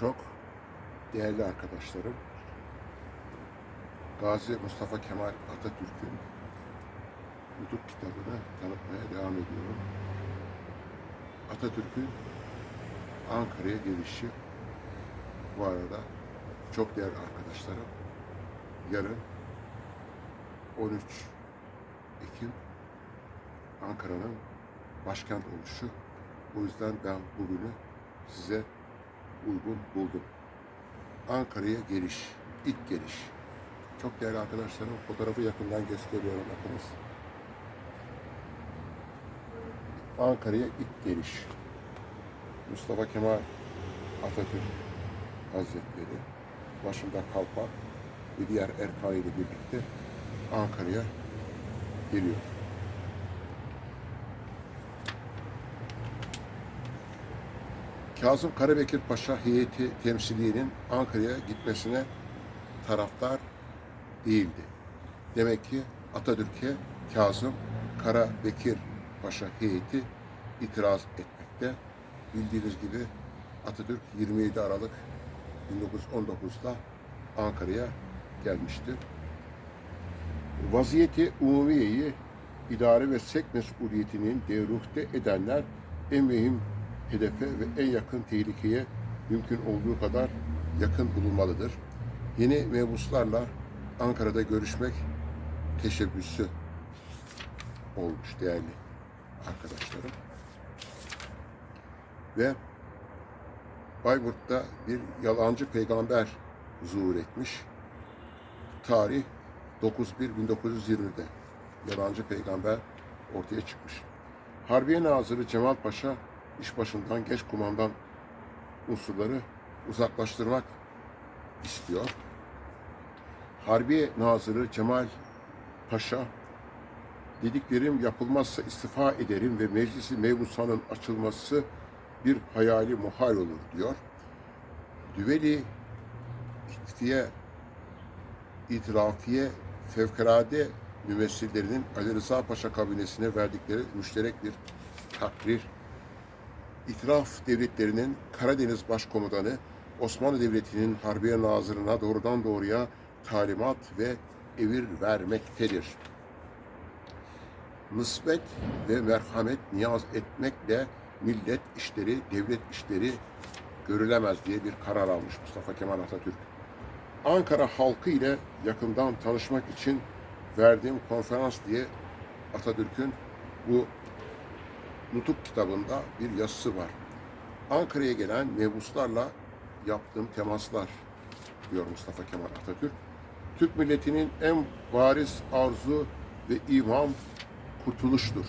çok değerli arkadaşlarım, Gazi Mustafa Kemal Atatürk'ün Nutuk kitabını tanıtmaya devam ediyorum. Atatürk'ün Ankara'ya gelişi bu arada çok değerli arkadaşlarım yarın 13 Ekim Ankara'nın başkent oluşu. O yüzden ben bugünü size uygun buldum. Ankara'ya geliş, ilk geliş. Çok değerli arkadaşlarım fotoğrafı yakından gösteriyorum bakınız. Ankara'ya ilk geliş. Mustafa Kemal Atatürk Hazretleri başında kalpak ve diğer erkan ile birlikte Ankara'ya geliyor. Kazım Karabekir Paşa heyeti temsiliyenin Ankara'ya gitmesine taraftar değildi. Demek ki Atatürk'e Kazım Karabekir Paşa heyeti itiraz etmekte. Bildiğiniz gibi Atatürk 27 Aralık 1919'da Ankara'ya gelmiştir. Vaziyeti umumiyeyi idare ve sek mesuliyetinin devruhte edenler en mühim hedefe ve en yakın tehlikeye mümkün olduğu kadar yakın bulunmalıdır. Yeni mebuslarla Ankara'da görüşmek teşebbüsü olmuş değerli arkadaşlarım. Ve Bayburt'ta bir yalancı peygamber zuhur etmiş. Tarih 9-1-1920'de yalancı peygamber ortaya çıkmış. Harbiye Nazırı Cemal Paşa iş başından genç kumandan unsurları uzaklaştırmak istiyor. Harbiye Nazırı Cemal Paşa dediklerim yapılmazsa istifa ederim ve meclisi mebusanın açılması bir hayali muhal olur diyor. Düveli İtfiye İtirafiye Fevkalade mümessillerinin Ali Rıza Paşa kabinesine verdikleri müşterek bir takrir İtiraf devletlerinin Karadeniz Başkomutanı Osmanlı Devleti'nin Harbiye Nazırı'na doğrudan doğruya talimat ve evir vermektedir. Nısbet ve merhamet niyaz etmekle millet işleri, devlet işleri görülemez diye bir karar almış Mustafa Kemal Atatürk. Ankara halkı ile yakından tanışmak için verdiğim konferans diye Atatürk'ün bu Nutuk kitabında bir yazısı var. Ankara'ya gelen mebuslarla yaptığım temaslar diyor Mustafa Kemal Atatürk. Türk milletinin en bariz arzu ve imam kurtuluştur.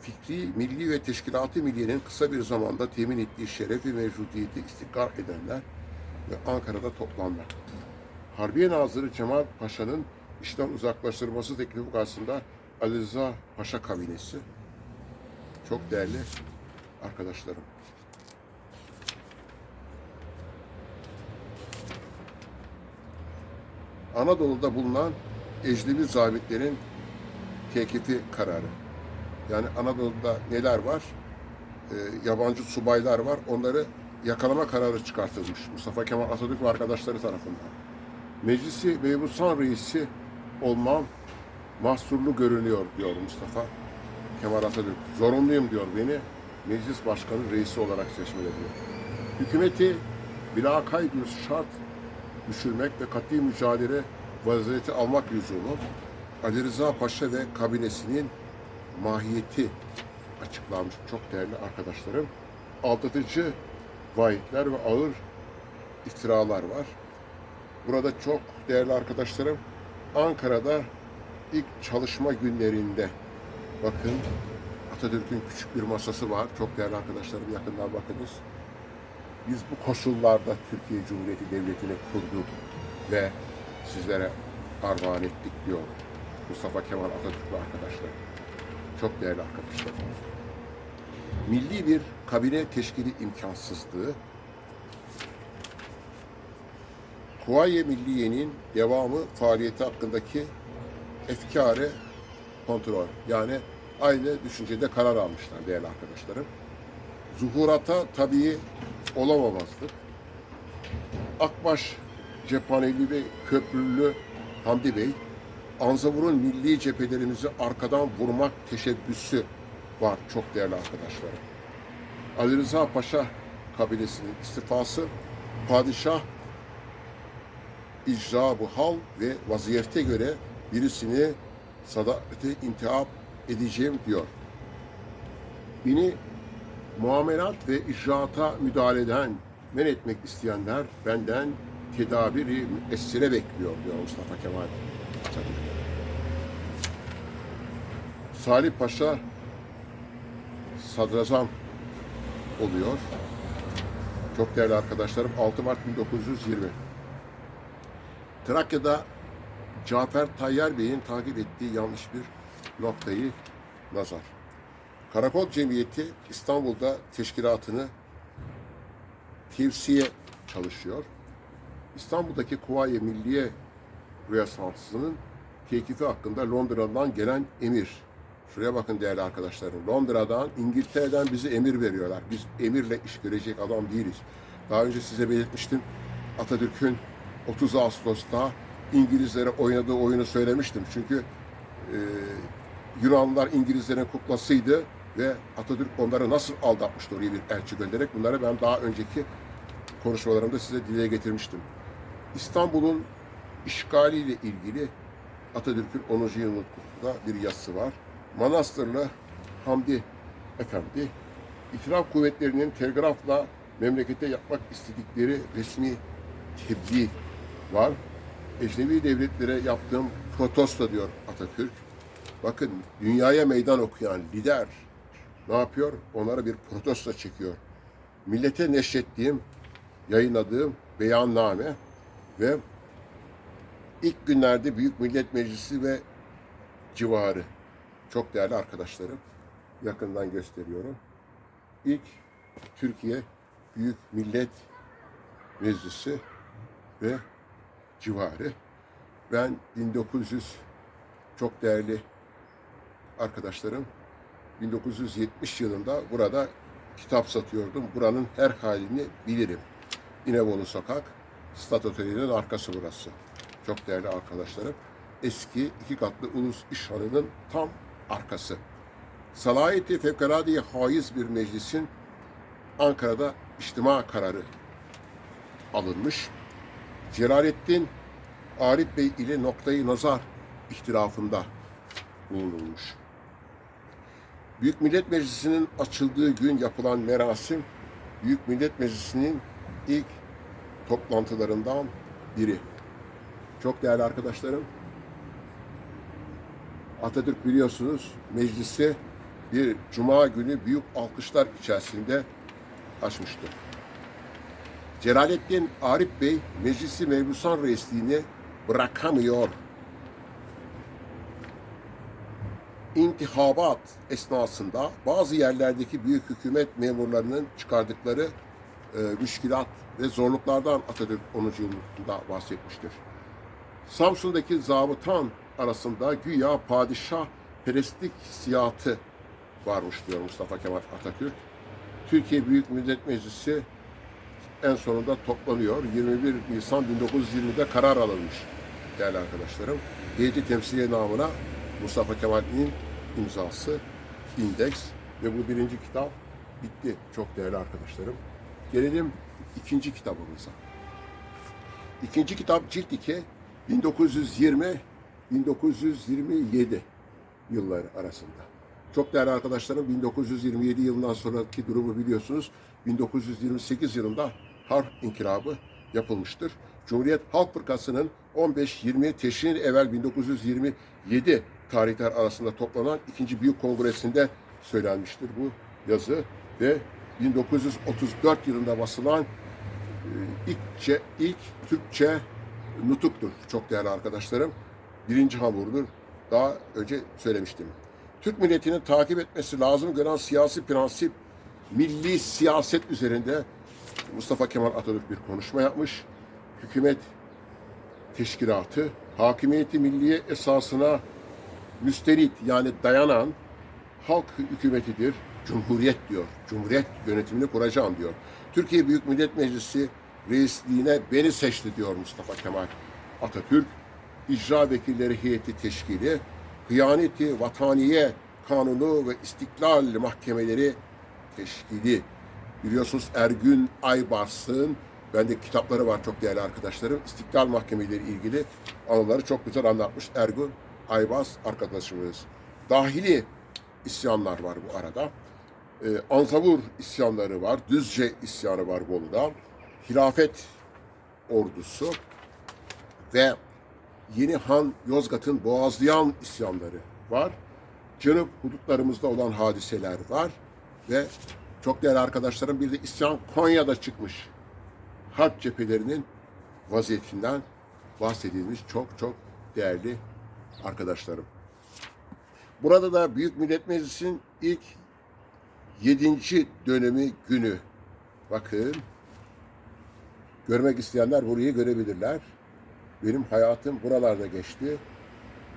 Fikri, milli ve teşkilatı milliyenin kısa bir zamanda temin ettiği şerefi mevcudiyeti istikrar edenler ve Ankara'da toplanmak. Harbiye Nazırı Cemal Paşa'nın işten uzaklaştırılması teklifi karşısında Ali Rıza Paşa kabinesi. Çok değerli arkadaşlarım. Anadolu'da bulunan ecnebi zabitlerin tekifi kararı. Yani Anadolu'da neler var? Ee, yabancı subaylar var. Onları yakalama kararı çıkartılmış. Mustafa Kemal Atatürk ve arkadaşları tarafından. Meclisi Mebusan Reisi olmam mahsurlu görünüyor diyor Mustafa Kemal Atatürk. Zorunluyum diyor beni meclis başkanı reisi olarak seçmeli diyor. Hükümeti bilakaydı şart düşürmek ve katli mücadele vaziyeti almak lüzumu Ali Rıza Paşa ve kabinesinin mahiyeti açıklanmış çok değerli arkadaşlarım. Aldatıcı vahitler ve ağır iftiralar var. Burada çok değerli arkadaşlarım Ankara'da ilk çalışma günlerinde bakın Atatürk'ün küçük bir masası var. Çok değerli arkadaşlarım yakından bakınız. Biz bu koşullarda Türkiye Cumhuriyeti Devleti'ni kurduk ve sizlere armağan ettik diyor Mustafa Kemal Atatürk ve arkadaşlar. Çok değerli arkadaşlar. Milli bir kabine teşkili imkansızlığı, Kuvayi Milliye'nin devamı faaliyeti hakkındaki efkarı kontrol. Yani aynı düşüncede karar almışlar değerli arkadaşlarım. Zuhurata tabii olamamazlık. Akbaş Cephaneli ve Köprülü Hamdi Bey, Anzavur'un milli cephelerimizi arkadan vurmak teşebbüsü var çok değerli arkadaşlarım. Ali Rıza Paşa kabilesinin istifası, padişah icra bu hal ve vaziyete göre birisini sadakate intihap edeceğim diyor. Beni muamelat ve icraata müdahaleden men etmek isteyenler benden tedabiri müessire bekliyor diyor Mustafa Kemal Atatürk. Salih Paşa sadrazam oluyor. Çok değerli arkadaşlarım 6 Mart 1920. Trakya'da Cafer Tayyar Bey'in takip ettiği yanlış bir noktayı nazar. Karakol Cemiyeti İstanbul'da teşkilatını tevsiye çalışıyor. İstanbul'daki Kuvayi Milliye Rüyasansı'nın tekifi hakkında Londra'dan gelen emir. Şuraya bakın değerli arkadaşlarım. Londra'dan, İngiltere'den bize emir veriyorlar. Biz emirle iş görecek adam değiliz. Daha önce size belirtmiştim. Atatürk'ün 30 Ağustos'ta İngilizlere oynadığı oyunu söylemiştim. Çünkü e, Yunanlılar İngilizlerin kuklasıydı ve Atatürk onları nasıl aldatmıştı oraya bir elçi göndererek bunları ben daha önceki konuşmalarımda size dile getirmiştim. İstanbul'un işgaliyle ilgili Atatürk'ün 10. yıl nutukunda bir yazısı var. Manastırlı Hamdi Efendi, İtilaf kuvvetlerinin telgrafla memlekete yapmak istedikleri resmi tebliğ var. Ecnebi devletlere yaptığım protesto diyor Atatürk. Bakın dünyaya meydan okuyan lider ne yapıyor? Onlara bir protesto çekiyor. Millete neşrettiğim, yayınladığım beyanname ve ilk günlerde Büyük Millet Meclisi ve civarı çok değerli arkadaşlarım yakından gösteriyorum. İlk Türkiye Büyük Millet Meclisi ve civarı. Ben 1900 çok değerli arkadaşlarım 1970 yılında burada kitap satıyordum. Buranın her halini bilirim. İnebolu Sokak, Stat Oteli'nin arkası burası. Çok değerli arkadaşlarım. Eski iki katlı ulus işhanının tam arkası. Salayeti fevkalade haiz bir meclisin Ankara'da içtima kararı alınmış. Celalettin Arif Bey ile noktayı nazar ihtilafında bulunulmuş. Büyük Millet Meclisi'nin açıldığı gün yapılan merasim, Büyük Millet Meclisi'nin ilk toplantılarından biri. Çok değerli arkadaşlarım, Atatürk biliyorsunuz meclisi bir cuma günü büyük alkışlar içerisinde açmıştı. Celalettin Arif Bey meclisi mebusan reisliğini bırakamıyor. İntihabat esnasında bazı yerlerdeki büyük hükümet memurlarının çıkardıkları e, müşkilat ve zorluklardan Atatürk 10. yılında bahsetmiştir. Samsun'daki zabıtan arasında güya padişah perestlik hissiyatı varmış diyor Mustafa Kemal Atatürk. Türkiye Büyük Millet Meclisi en sonunda toplanıyor. 21 Nisan 1920'de karar alınmış değerli arkadaşlarım. Heyeti temsiliye namına Mustafa Kemal'in imzası, indeks ve bu birinci kitap bitti çok değerli arkadaşlarım. Gelelim ikinci kitabımıza. İkinci kitap cilt 2 1920-1927 yılları arasında. Çok değerli arkadaşlarım 1927 yılından sonraki durumu biliyorsunuz. 1928 yılında harp inkılabı yapılmıştır. Cumhuriyet Halk Fırkası'nın 15-20 Teşrin evvel 1927 tarihler arasında toplanan ikinci büyük kongresinde söylenmiştir bu yazı ve 1934 yılında basılan e, ilk, ilk Türkçe nutuktur çok değerli arkadaşlarım. Birinci hamurdur. Daha önce söylemiştim. Türk milletinin takip etmesi lazım gören siyasi prensip milli siyaset üzerinde Mustafa Kemal Atatürk bir konuşma yapmış. Hükümet teşkilatı hakimiyeti milliye esasına müsterit yani dayanan halk hükümetidir. Cumhuriyet diyor. Cumhuriyet yönetimini kuracağım diyor. Türkiye Büyük Millet Meclisi reisliğine beni seçti diyor Mustafa Kemal Atatürk. İcra Vekilleri Heyeti Teşkili, Hıyaneti Vataniye Kanunu ve İstiklal Mahkemeleri Teşkili. Biliyorsunuz Ergün Aybars'ın bende kitapları var çok değerli arkadaşlarım. İstiklal Mahkemeleri ilgili anıları çok güzel anlatmış Ergün Aybars arkadaşımız. Dahili isyanlar var bu arada. Ee, Anzavur isyanları var. Düzce isyanı var Bolu'da. Hilafet ordusu ve Yeni Han Yozgat'ın Boğazlayan isyanları var. Canıp hudutlarımızda olan hadiseler var ve çok değerli arkadaşlarım bir de isyan Konya'da çıkmış. Harp cephelerinin vaziyetinden bahsedilmiş çok çok değerli arkadaşlarım. Burada da Büyük Millet Meclisi'nin ilk yedinci dönemi günü. Bakın. Görmek isteyenler burayı görebilirler. Benim hayatım buralarda geçti.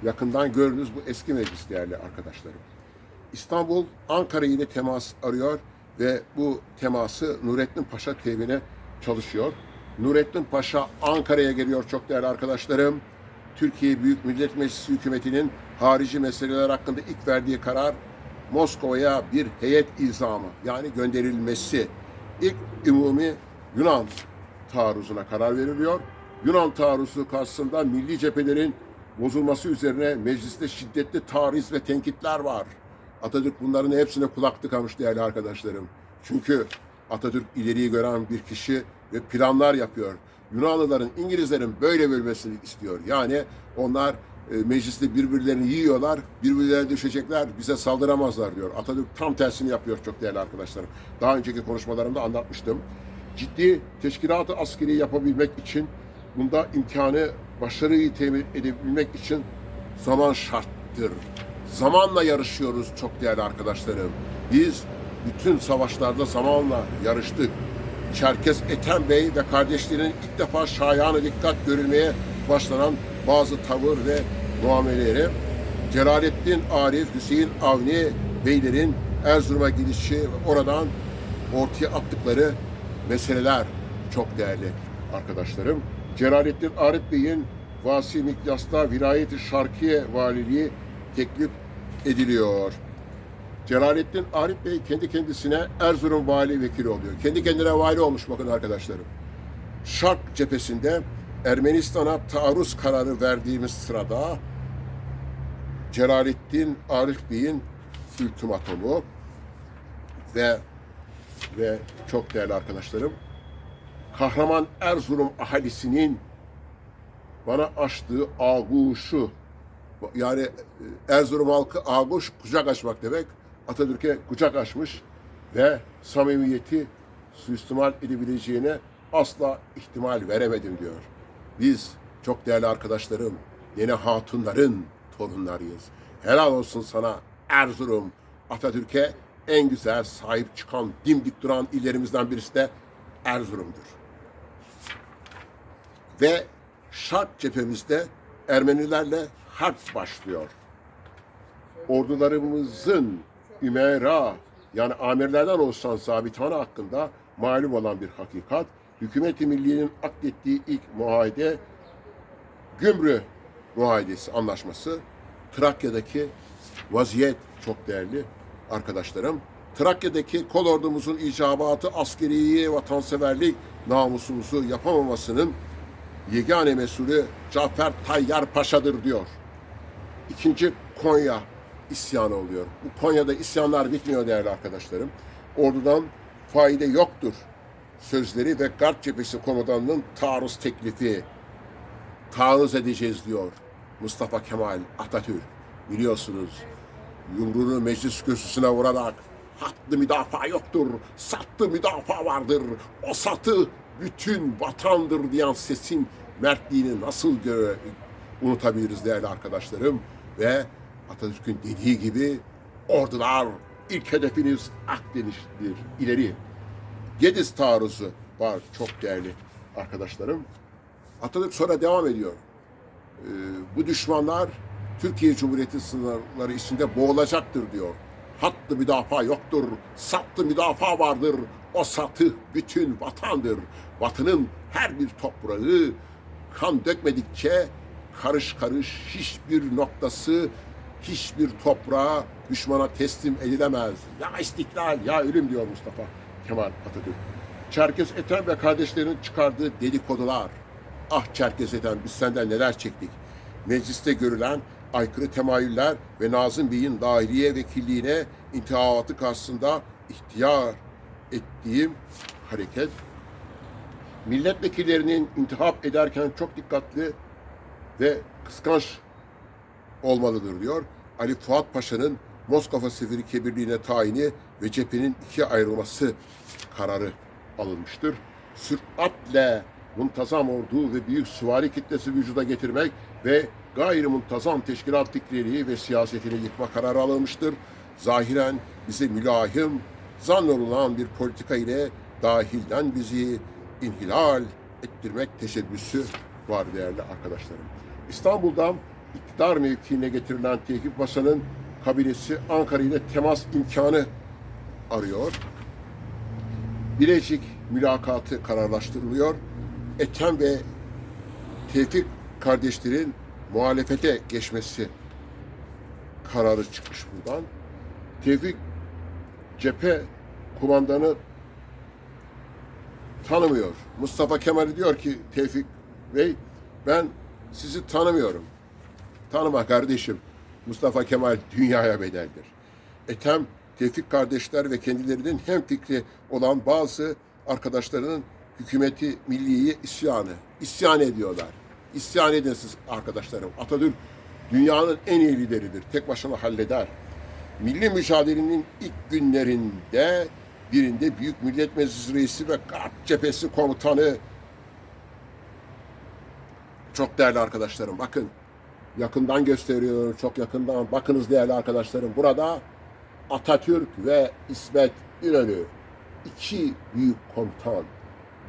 Yakından gördünüz bu eski meclis değerli arkadaşlarım. İstanbul Ankara ile temas arıyor ve bu teması Nurettin Paşa tevhine çalışıyor. Nurettin Paşa Ankara'ya geliyor çok değerli arkadaşlarım. Türkiye Büyük Millet Meclisi hükümetinin harici meseleler hakkında ilk verdiği karar Moskova'ya bir heyet ilzamı yani gönderilmesi. İlk umumi Yunan taarruzuna karar veriliyor. Yunan taarruzu karşısında milli cephelerin bozulması üzerine mecliste şiddetli tariz ve tenkitler var. Atatürk bunların hepsine kulak tıkamış değerli arkadaşlarım. Çünkü Atatürk ileriyi gören bir kişi ve planlar yapıyor. Yunanlıların, İngilizlerin böyle bölmesini istiyor. Yani onlar e, mecliste birbirlerini yiyorlar, birbirlerine düşecekler, bize saldıramazlar diyor. Atatürk tam tersini yapıyor çok değerli arkadaşlarım. Daha önceki konuşmalarımda anlatmıştım. Ciddi teşkilatı askeri yapabilmek için bunda imkanı, başarıyı temin edebilmek için zaman şarttır. Zamanla yarışıyoruz çok değerli arkadaşlarım. Biz bütün savaşlarda zamanla yarıştık. Çerkes Ethem Bey ve kardeşlerinin ilk defa şayanı dikkat görülmeye başlanan bazı tavır ve muameleleri, Celalettin Arif, Hüseyin Avni beylerin Erzurum'a gidişi oradan ortaya attıkları meseleler çok değerli arkadaşlarım. Celalettin Arif Bey'in Vasi Mikyas'ta vilayeti Şarkiye valiliği teklif ediliyor. Celalettin Arif Bey kendi kendisine Erzurum vali vekili oluyor. Kendi kendine vali olmuş bakın arkadaşlarım. Şark cephesinde Ermenistan'a taarruz kararı verdiğimiz sırada Celalettin Arif Bey'in ultimatomu ve ve çok değerli arkadaşlarım kahraman Erzurum ahalisinin bana açtığı ağuşu yani e, Erzurum halkı ağuş kucak açmak demek Atatürk'e kucak açmış ve samimiyeti suistimal edebileceğine asla ihtimal veremedim diyor. Biz çok değerli arkadaşlarım, yeni hatunların torunlarıyız. Helal olsun sana Erzurum. Atatürk'e en güzel sahip çıkan, dimdik duran illerimizden birisi de Erzurum'dur. Ve Şark cephemizde Ermenilerle harp başlıyor. Ordularımızın ümera yani amirlerden oluşan zabitane hakkında malum olan bir hakikat. Hükümet-i Milliye'nin aklettiği ilk muahede Gümrü Muahedesi anlaşması. Trakya'daki vaziyet çok değerli arkadaşlarım. Trakya'daki kol ordumuzun icabatı askeriye vatanseverlik namusumuzu yapamamasının yegane mesulü Cafer Tayyar Paşa'dır diyor. İkinci Konya isyanı oluyor. Bu Konya'da isyanlar bitmiyor değerli arkadaşlarım. Ordudan faide yoktur sözleri ve Garp Cephesi komutanının taarruz teklifi. Taarruz edeceğiz diyor Mustafa Kemal Atatürk. Biliyorsunuz yumruğunu meclis kürsüsüne vurarak hattı müdafaa yoktur, sattı müdafaa vardır. O satı bütün vatandır diyen sesin mertliğini nasıl unutabiliriz değerli arkadaşlarım ve Atatürk'ün dediği gibi ordular ilk hedefiniz Akdeniz'dir ileri. Gediz taarruzu var çok değerli arkadaşlarım. Atatürk sonra devam ediyor. Ee, bu düşmanlar Türkiye Cumhuriyeti sınırları içinde boğulacaktır diyor. Hattı müdafaa yoktur, sattı müdafaa vardır. O satı bütün vatandır. Vatanın her bir toprağı kan dökmedikçe karış karış hiçbir noktası, hiçbir toprağa düşmana teslim edilemez. Ya istiklal, ya ölüm diyor Mustafa Kemal Atatürk. Çerkes Ethem ve kardeşlerinin çıkardığı dedikodular. Ah Çerkes Ethem biz senden neler çektik. Mecliste görülen aykırı temayüller ve Nazım Bey'in dahiliye vekilliğine intihavatı karşısında ihtiyar ettiğim hareket milletvekillerinin intihap ederken çok dikkatli ve kıskanç olmalıdır diyor. Ali Fuat Paşa'nın Moskova Seferi Kebirliğine tayini ve cephenin ikiye ayrılması kararı alınmıştır. Süratle muntazam ordu ve büyük süvari kitlesi vücuda getirmek ve gayri muntazam teşkilat fikriliği ve siyasetini yıkma kararı alınmıştır. Zahiren bize mülahim, zannolunan bir politika ile dahilden bizi inhilal ettirmek teşebbüsü var değerli arkadaşlarım. İstanbul'da iktidar mevkiine getirilen Tevfik Paşa'nın kabinesi Ankara ile temas imkanı arıyor. Bilecik mülakatı kararlaştırılıyor. Ethem ve Tevfik kardeşlerin muhalefete geçmesi kararı çıkmış buradan. Tevfik cephe kumandanı tanımıyor. Mustafa Kemal diyor ki Tevfik Bey ben sizi tanımıyorum. Tanıma kardeşim. Mustafa Kemal dünyaya bedeldir. Ethem, Tevfik kardeşler ve kendilerinin hem fikri olan bazı arkadaşlarının hükümeti milliye isyanı, isyan ediyorlar. İsyan edin siz arkadaşlarım. Atatürk dünyanın en iyi lideridir. Tek başına halleder. Milli mücadelenin ilk günlerinde birinde Büyük Millet Meclisi Reisi ve Garp Cephesi Komutanı çok değerli arkadaşlarım bakın. Yakından gösteriyorum çok yakından. Bakınız değerli arkadaşlarım burada Atatürk ve İsmet İnönü iki büyük komutan.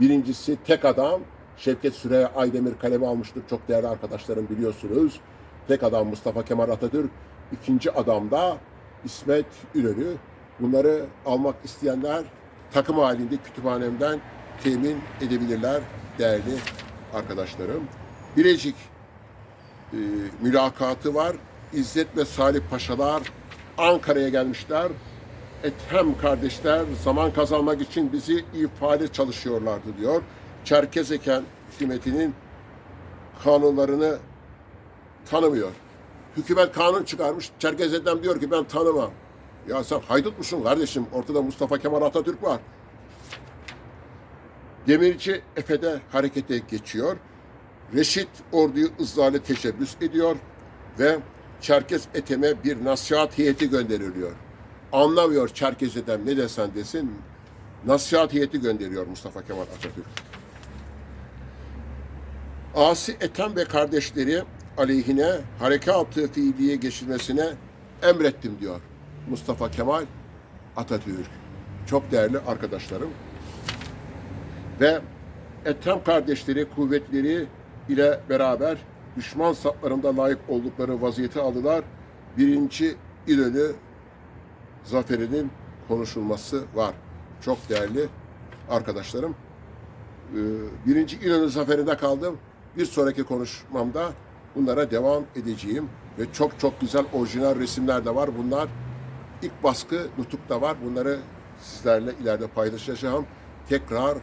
Birincisi tek adam Şevket Süreyya Aydemir kalemi almıştır. Çok değerli arkadaşlarım biliyorsunuz. Tek adam Mustafa Kemal Atatürk ikinci adam da İsmet İnönü. Bunları almak isteyenler takım halinde kütüphanemden temin edebilirler değerli arkadaşlarım. Bilecik e, mülakatı var. İzzet ve Salih Paşalar Ankara'ya gelmişler. Ethem kardeşler zaman kazanmak için bizi ifade çalışıyorlardı diyor. Çerkezeken hükümetinin kanunlarını tanımıyor. Hükümet kanun çıkarmış. Çerkez Ethem diyor ki ben tanımam. Ya sen haydut musun kardeşim? Ortada Mustafa Kemal Atatürk var. Demirci Efe'de harekete geçiyor. Reşit orduyu ızlarla teşebbüs ediyor ve Çerkez Ethem'e bir nasihat heyeti gönderiliyor. Anlamıyor Çerkez Ethem ne desen desin. Nasihat heyeti gönderiyor Mustafa Kemal Atatürk. Asi Ethem ve kardeşleri aleyhine harekatı fiiliye geçilmesine emrettim diyor Mustafa Kemal Atatürk. Çok değerli arkadaşlarım. Ve Ethem kardeşleri kuvvetleri ile beraber düşman saplarında layık oldukları vaziyeti aldılar. Birinci İnönü zaferinin konuşulması var. Çok değerli arkadaşlarım. Ee, Birinci İnönü zaferinde kaldım. Bir sonraki konuşmamda bunlara devam edeceğim. Ve çok çok güzel orijinal resimler de var. Bunlar ilk baskı nutukta var. Bunları sizlerle ileride paylaşacağım. Tekrar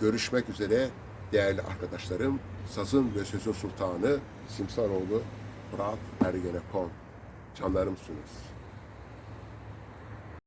görüşmek üzere değerli arkadaşlarım. Sazın ve Sözün Sultanı Simsaroğlu Murat Ergenekon. Canlarımsınız.